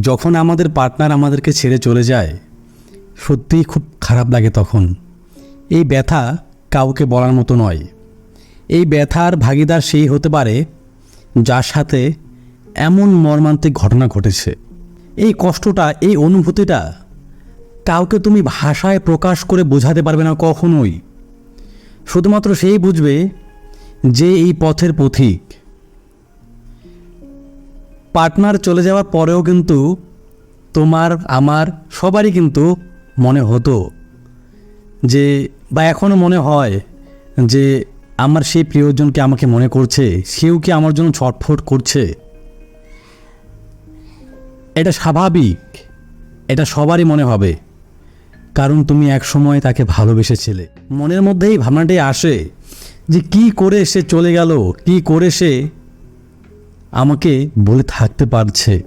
যখন আমাদের পার্টনার আমাদেরকে ছেড়ে চলে যায়, সত্যিই খুব খারাপ লাগে তখন। এই ব্যথা কাউকে বলার মতো নয়। এই ব্যথার ভাগিদার সেই হতে পারে যার সাথে এমন মর্মান্তিক ঘটনা ঘটেছে। এই কষ্টটা, এই অনুভূতিটা কাউকে তুমি ভাষায় প্রকাশ করে বোঝাতে পারবে না কখনোই। শুধুমাত্র সেই বুঝবে যে এই পথের পথিক। পার্টনার চলে যাওয়ার পরেও কিন্তু তোমার, আমার, সবারই কিন্তু মনে হতো যে, বা এখনও মনে হয় যে, আমার সেই প্রিয়জনকে আমাকে মনে করছে? সেও কি আমার জন্য ছটফট করছে? এটা স্বাভাবিক। এটা সবারই মনে হবে। কারণ তুমি এক সময় তাকে ভালোবেসেছিলে। মনের মধ্যেই ভাবনাটাই আসে যে, কি করে সে চলে গেল? কি করে সে আমাকে বলে থাকতে পারছে।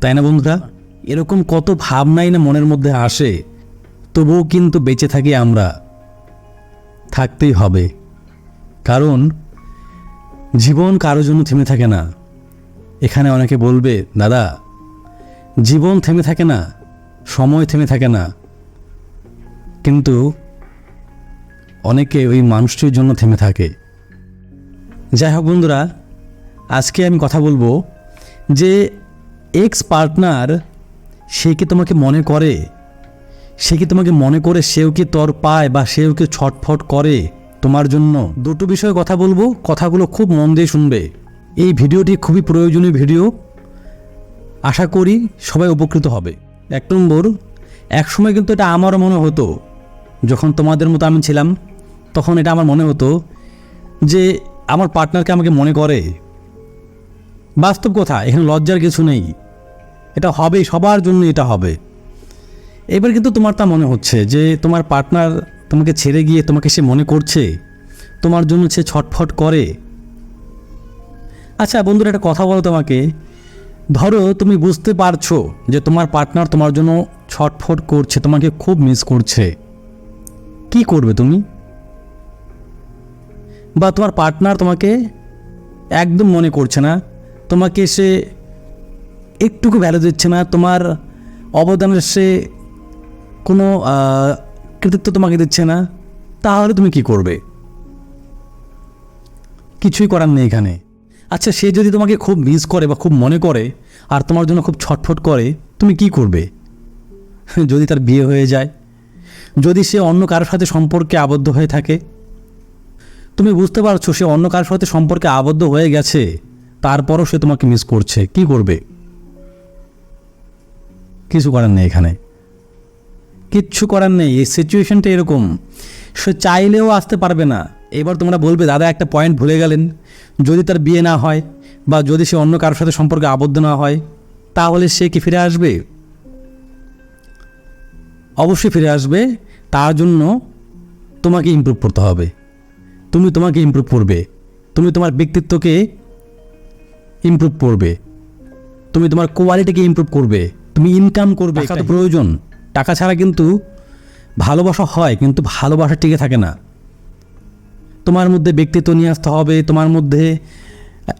তাই না বন্ধুরা? এরকম কত ভাবনাই না মনের মধ্যে আসে, তবুও কিন্তু বেঁচে থাকি আমরা। থাকতেই হবে। কারণ জীবন কারও জন্য থেমে থাকে না। এখানে অনেকে বলবে, দাদা, জীবন থেমে থাকে না, সময় থেমে থাকে না। কিন্তু অনেকে ওই মানুষটির জন্য থেমে থাকে। যাই হোক বন্ধুরা আজকে আমি কথা বলব যে এক্স পার্টনার সে কি তোমাকে মনে করে? সে কি তোমাকে মনে করে সেও কি তর পায় বা সেও কি ছটফট করে তোমার জন্য? দুটো বিষয়ে কথা বলব, কথাগুলো খুব মন দিয়ে শুনবে। এই ভিডিওটি খুবই প্রয়োজনীয় ভিডিও। আশা করি সবাই উপকৃত হবে। এক নম্বর এক সময় কিন্তু এটা আমারও মনে হতো, যখন তোমাদের মতো আমি ছিলাম, তখন এটা আমার মনে হতো যে আমার পার্টনারকে আমাকে মনে করে। বাস্তব কথা, এখানে লজ্জার কিছু নেই। এটা হবে, সবার জন্য এটা হবে। এবার কিন্তু তোমার তা মনে হচ্ছে যে তোমার পার্টনার তোমাকে ছেড়ে গিয়ে তোমাকে সে মনে করছে, তোমার জন্য সে ছটফট করে। আচ্ছা বন্ধুরা, একটা কথা বলো তোমাকে। ধরো তুমি বুঝতে পারছ যে তোমার পার্টনার তোমার জন্য ছটফট করছে, তোমাকে খুব মিস করছে। কি করবে তুমি? বা তোমার পার্টনার তোমাকে একদম মনে করছে না তোমাকে সে একটুকু ভ্যালু দিচ্ছে না, তোমার অবদানের সে কোনো কৃতিত্ব তোমাকে দিচ্ছে না, তাহলে তুমি কি করবে? কিছুই করার নেই এখানে। আচ্ছা সে যদি তোমাকে খুব মিস করে বা খুব মনে করে, আর তোমার জন্য খুব ছটফট করে, তুমি কি করবে? যদি তার বিয়ে হয়ে যায়, যদি সে অন্য কারোর সাথে সম্পর্কে আবদ্ধ হয়ে থাকে, তুমি বুঝতে পারছ সে অন্য কারোর সাথে সম্পর্কে আবদ্ধ হয়ে গেছে? তারপরও সে তোমাকে মিস করছে। কি করবে? কিছু করার নেই এখানে। কিচ্ছু করার নেই। এই সিচুয়েশনটা এরকম। সে চাইলেও আসতে পারবে না। এবার তোমরা বলবে, দাদা, একটা পয়েন্ট ভুলে গেলেন। যদি তার বিয়ে না হয় বা যদি সে অন্য কারোর সাথে সম্পর্কে আবদ্ধ না হয়, তাহলে সে কি ফিরে আসবে? অবশ্যই ফিরে আসবে। তার জন্য তোমাকে ইমপ্রুভ করতে হবে। তুমি তোমাকে ইমপ্রুভ করবে। তুমি তোমার ব্যক্তিত্বকে ইমপ্রুভ করবে। তুমি তোমার কোয়ালিটিকে ইমপ্রুভ করবে তুমি ইনকাম করবে টাকা তো প্রয়োজন। টাকা ছাড়া কিন্তু ভালোবাসা হয় কিন্তু ভালোবাসা টিকে থাকে না। তোমার মধ্যে ব্যক্তিত্ব নিয়ে আসতে হবে তোমার মধ্যে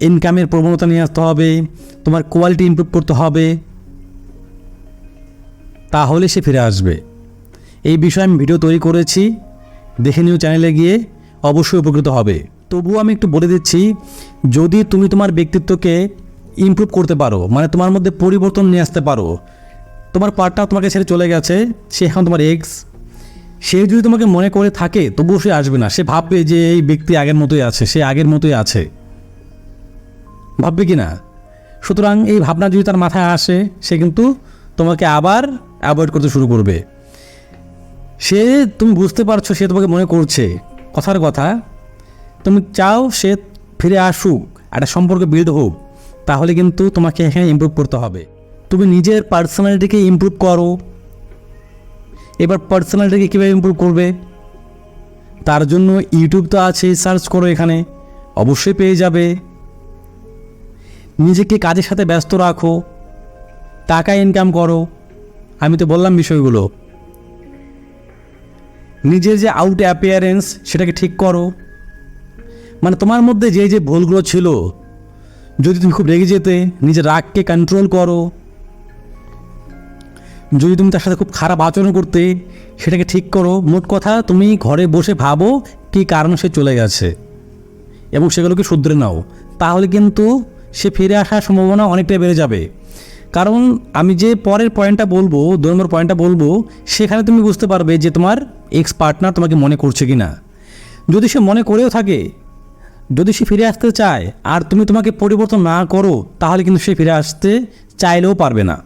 ইনকামের প্রবণতা নিয়ে আসতে হবে তোমার কোয়ালিটি ইমপ্রুভ করতে হবে। তাহলে সে ফিরে আসবে। এই বিষয়ে আমি ভিডিও তৈরি করেছি। দেখে নিও চ্যানেলে গিয়ে অবশ্যই উপকৃত হবে। তবুও আমি একটু বলে দিচ্ছি, যদি তুমি তোমার ব্যক্তিত্বকে ইমপ্রুভ করতে পারো মানে তোমার মধ্যে পরিবর্তন নিয়ে আসতে পারো, তোমার পার্টনার তোমাকে ছেড়ে চলে গেছে, সে এখন তোমার এক্স সে যদি তোমাকে মনে করে থাকে, তবুও সে আসবে না। সে ভাববে যে এই ব্যক্তি আগের মতোই আছে, সে আগের মতোই আছে। ভাববে কি না? সুতরাং এই ভাবনা যদি তার মাথায় আসে, সে কিন্তু তোমাকে আবার অ্যাভয়েড করতে শুরু করবে। সে, তুমি বুঝতে পারছ সে তোমাকে মনে করছে। কথার কথা তুমি চাও সে ফিরে আসুক, একটা সম্পর্ক বিল্ড হোক, তাহলে কিন্তু তোমাকে এখানে ইমপ্রুভ করতে হবে। তুমি নিজের পার্সোনালিটিকে ইমপ্রুভ করো। এবার পার্সোনালিটিকে কীভাবে ইমপ্রুভ করবে? তার জন্য ইউটিউব তো আছে সার্চ করো এখানে, অবশ্যই পেয়ে যাবে। নিজেকে কাজের সাথে ব্যস্ত রাখো, টাকা ইনকাম করো, আমি তো বললাম বিষয়গুলো। নিজের যে আউট অ্যাপিয়ারেন্স সেটাকে ঠিক করো। মানে তোমার মধ্যে যে যে ভুলগুলো ছিল, যদি তুমি খুব রেগে যেতে, নিজের রাগকে কন্ট্রোল করো, যদি তুমি তার সাথে খুব খারাপ আচরণ করতে, সেটাকে ঠিক করো, মোট কথা তুমি ঘরে বসে ভাবো কী কারণে সে চলে গেছে এবং সেগুলোকে শুধরে নাও। তাহলে কিন্তু সে ফিরে আসার সম্ভাবনা অনেকটাই বেড়ে যাবে। কারণ আমি যে পরের পয়েন্টটা বলব দু নম্বর পয়েন্টটা বলব, সেখানে তুমি বুঝতে পারবে যে তোমার এক্স পার্টনার তোমাকে মনে করছে কি না যদি সে মনে করেও থাকে যদি সে ফিরে আসতে চায় আর তুমি তোমাকে পরিবর্তন না করো, তাহলে কিন্তু সে ফিরে আসতে চাইলেও পারবে না।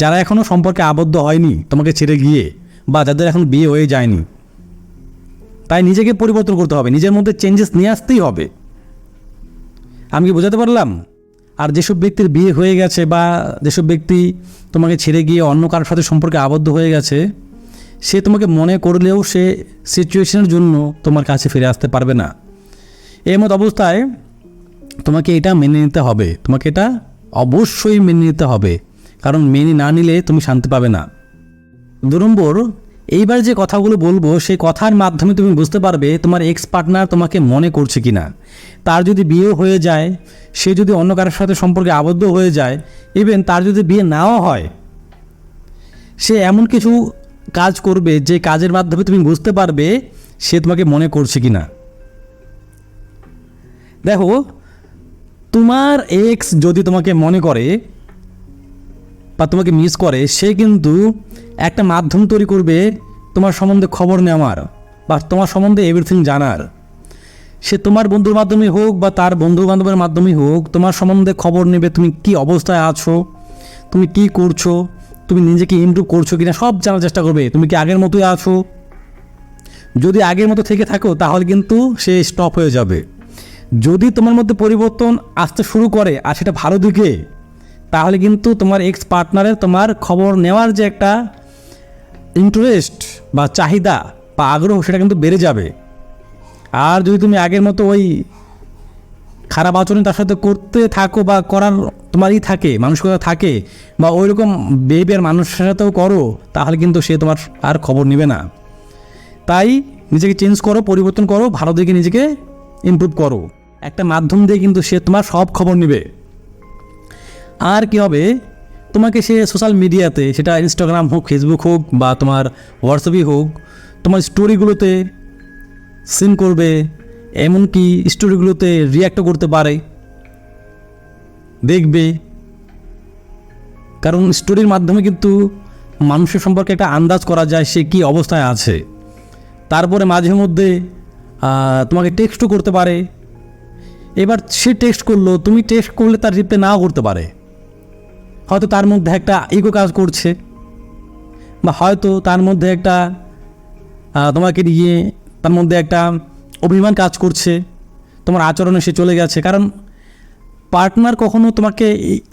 যারা এখনও সম্পর্কে আবদ্ধ হয়নি তোমাকে ছেড়ে গিয়ে বা যাদের এখন বিয়ে হয়ে যায়নি, তাই নিজেকে পরিবর্তন করতে হবে। নিজের মধ্যে চেঞ্জেস নিয়ে আসতেই হবে। আমি কি বোঝাতে পারলাম? আর যেসব ব্যক্তির বিয়ে হয়ে গেছে বা যেসব ব্যক্তি তোমাকে ছেড়ে গিয়ে অন্য কারোর সাথে সম্পর্কে আবদ্ধ হয়ে গেছে, সে তোমাকে মনে করলেও সে সিচুয়েশনের জন্য তোমার কাছে ফিরে আসতে পারবে না। এই মত অবস্থায় তোমাকে এটা মেনে নিতে হবে। তোমাকে এটা অবশ্যই মেনে নিতে হবে। কারণ মেনে না নিলে তুমি শান্তি পাবে না। দু নম্বর, এইবার যে কথাগুলো বলব, সেই কথার মাধ্যমে তুমি বুঝতে পারবে তোমার এক্স পার্টনার তোমাকে মনে করছে কি না তার যদি বিয়ে হয়ে যায়, সে যদি অন্য কারোর সাথে সম্পর্কে আবদ্ধ হয়ে যায় ইভেন তার যদি বিয়ে নাও হয়, সে এমন কিছু কাজ করবে যে কাজের মাধ্যমে তুমি বুঝতে পারবে সে তোমাকে মনে করছে কি না দেখো, তোমার এক্স যদি তোমাকে মনে করে বা তোমাকে মিস করে, সে কিন্তু একটা মাধ্যম তৈরি করবে তোমার সম্বন্ধে খবর নেওয়ার বা তোমার সম্বন্ধে এভরিথিং জানার। সে তোমার বন্ধুর মাধ্যমে হোক বা তার বন্ধু বান্ধবের মাধ্যমে হোক, তোমার সম্বন্ধে খবর নেবে তুমি কি অবস্থায় আছো, তুমি কি করছ, তুমি নিজেকে ইমপ্রুভ করছ কিনা, সব জানার চেষ্টা করবে। তুমি কি আগের মতোই আছো? যদি আগের মতো থেকে থাকো, তাহলে কিন্তু সে স্টপ হয়ে যাবে। যদি তোমার মধ্যে পরিবর্তন আসতে শুরু করে আর সেটা ভালো দিকে, তাহলে কিন্তু তোমার এক্স পার্টনারের তোমার খবর নেওয়ার যে একটা ইন্টারেস্ট বা চাহিদা বা আগ্রহ, সেটা কিন্তু বেড়ে যাবে। আর যদি তুমি আগের মতো ওই খারাপ আচরণ তার সাথে করতে থাকো বা করার তোমারই থাকে, মানসিকতা থাকে, বা ওই রকম বিহেভিয়ার মানুষের সাথেও করো, তাহলে কিন্তু সে তোমার আর খবর নেবে না। তাই নিজেকে চেঞ্জ করো, পরিবর্তন করো, ভালো দিকে নিজেকে ইমপ্রুভ করো। একটা মাধ্যম দিয়ে কিন্তু সে তোমার সব খবর নেবে। আর কি হবে? তোমাকে সে সোশ্যাল মিডিয়াতে সেটা ইনস্টাগ্রাম হোক ফেসবুক হোক, বা তোমার হোয়াটসঅ্যাপই হোক, তোমার স্টোরিগুলোতে সিন করবে, এমনকি স্টোরিগুলোতে রিয়াক্টও করতে পারে, দেখবে। কারণ স্টোরির মাধ্যমে কিন্তু মানুষের সম্পর্কে একটা আন্দাজ করা যায় সে কী অবস্থায় আছে। তারপরে মাঝে মধ্যে তোমাকে টেক্সটও করতে পারে এবার সে টেক্সট করল, তুমি টেক্সট করলে তার রিপ্লাই নাও করতে পারে। হয়তো তার মধ্যে একটা ইগো কাজ করছে, বা হয়তো তার মধ্যে একটা তোমাকে নিয়ে তার মধ্যে একটা অভিমান কাজ করছে, তোমার আচরণে সে চলে গেছে। কারণ পার্টনার কখনো তোমাকে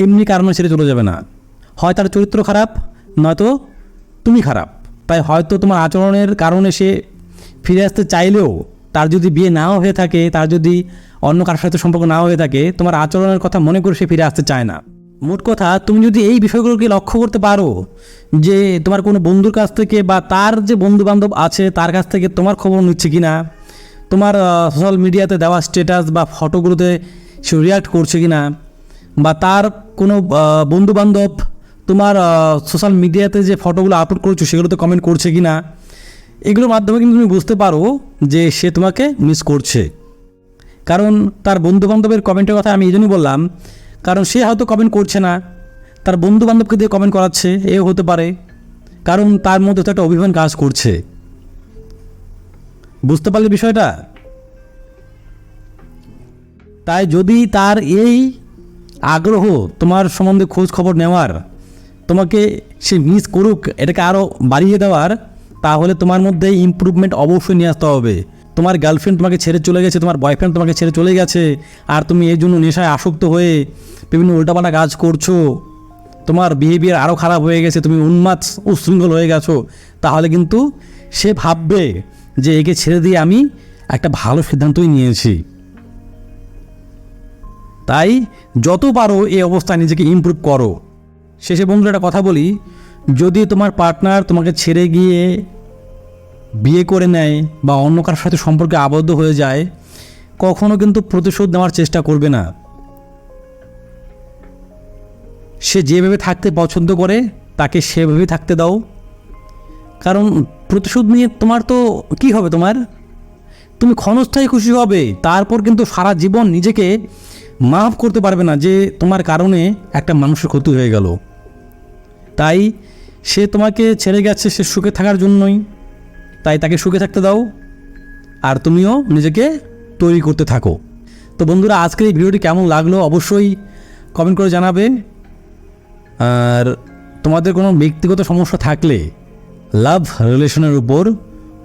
এমনি কারণে ছেড়ে চলে যাবে না। হয় তার চরিত্র খারাপ, নয়তো তুমি খারাপ। তাই হয়তো তোমার আচরণের কারণে সে ফিরে আসতে চাইলেও তার যদি বিয়ে নাও হয়ে থাকে, তার যদি অন্য কারোর সাথে সম্পর্ক না হয়ে থাকে, তোমার আচরণের কথা মনে করে সে ফিরে আসতে চায় না। মোট কথা, তুমি যদি এই বিষয়গুলোকে লক্ষ্য করতে পারো যে তোমার কোনো বন্ধুর কাছ থেকে বা তার যে বন্ধু বান্ধব আছে, তার কাছ থেকে তোমার খবর নিচ্ছে কি না তোমার সোশ্যাল মিডিয়াতে দেওয়া স্ট্যাটাস বা ফটোগুলোতে সে রিয়াক্ট করছে কি না বা তার কোনো বন্ধু বান্ধব তোমার সোশ্যাল মিডিয়াতে যে ফটোগুলো আপলোড করছ, সেগুলোতে কমেন্ট করছে কি না এগুলোর মাধ্যমে কিন্তু তুমি বুঝতে পারো যে সে তোমাকে মিস করছে। কারণ তার বন্ধু বান্ধবের কমেন্টের কথা আমি এই জন্যই বললাম, কারণ সে হয়তো কমেন্ট করছে না, তার বন্ধু বান্ধবকে দিয়ে কমেন্ট করাচ্ছে, এও হতে পারে, কারণ তার মধ্যে তো একটা অভিমান কাজ করছে। বুঝতে পারলে বিষয়টা? তাই যদি তার এই আগ্রহ তোমার সম্বন্ধে খোঁজ খবর নেওয়ার, তোমাকে সে মিস করুক, এটাকে আরও বাড়িয়ে দেওয়ার, তাহলে তোমার মধ্যে ইমপ্রুভমেন্ট অবশ্যই নিয়ে আসতে হবে। তোমার গার্লফ্রেন্ড তোমাকে ছেড়ে চলে গেছে, তোমার বয়ফ্রেন্ড তোমাকে ছেড়ে চলে গেছে, আর তুমি এই জন্য নেশায় আসক্ত হয়ে বিভিন্ন উল্টাপাল্টা কাজ করছ, তোমার বিহেভিয়ার আরও খারাপ হয়ে গেছে, তুমি উন্মাদ উশৃঙ্খল হয়ে গেছো, তাহলে কিন্তু সে ভাববে যে একে ছেড়ে দিয়ে আমি একটা ভালো সিদ্ধান্তই নিয়েছি। তাই যত পারো এই অবস্থায় নিজেকে ইমপ্রুভ করো। শেষে বন্ধুরা একটা কথা বলি, যদি তোমার পার্টনার তোমাকে ছেড়ে গিয়ে বিয়ে করে নেয় বা অন্য কারোর সাথে সম্পর্কে আবদ্ধ হয়ে যায়, কখনো কিন্তু প্রতিশোধ নেওয়ার চেষ্টা করবে না। সে যেভাবে থাকতে পছন্দ করে, তাকে সেভাবে থাকতে দাও। কারণ প্রতিশোধ নিয়ে তোমার তো কি হবে তোমার? তুমি ক্ষণস্থায়ী খুশি হবে, তারপর কিন্তু সারা জীবন নিজেকে মাফ করতে পারবে না যে তোমার কারণে একটা মানুষের ক্ষতি হয়ে গেল। তাই সে তোমাকে ছেড়ে গেছে সে সুখে থাকার জন্যই। তাই তাকে সুখে থাকতে দাও। আর তুমিও নিজেকে তৈরি করতে থাকো। তো বন্ধুরা, আজকের এই ভিডিওটি কেমন লাগল অবশ্যই কমেন্ট করে জানাবে। আর তোমাদের কোনো ব্যক্তিগত সমস্যা থাকলে লাভ রিলেশনের উপর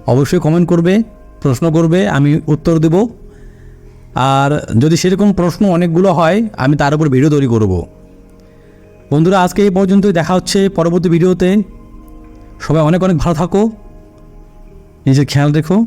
অবশ্যই কমেন্ট করবে, প্রশ্ন করবে, আমি উত্তর দেব। আর যদি সেরকম প্রশ্ন অনেকগুলো হয়, আমি তার উপর ভিডিও তৈরি করব। বন্ধুরা, আজকে এই পর্যন্তই। দেখা হচ্ছে পরবর্তী ভিডিওতে সবাই অনেক অনেক ভালো থাকো। নিজের খেয়াল রেখো।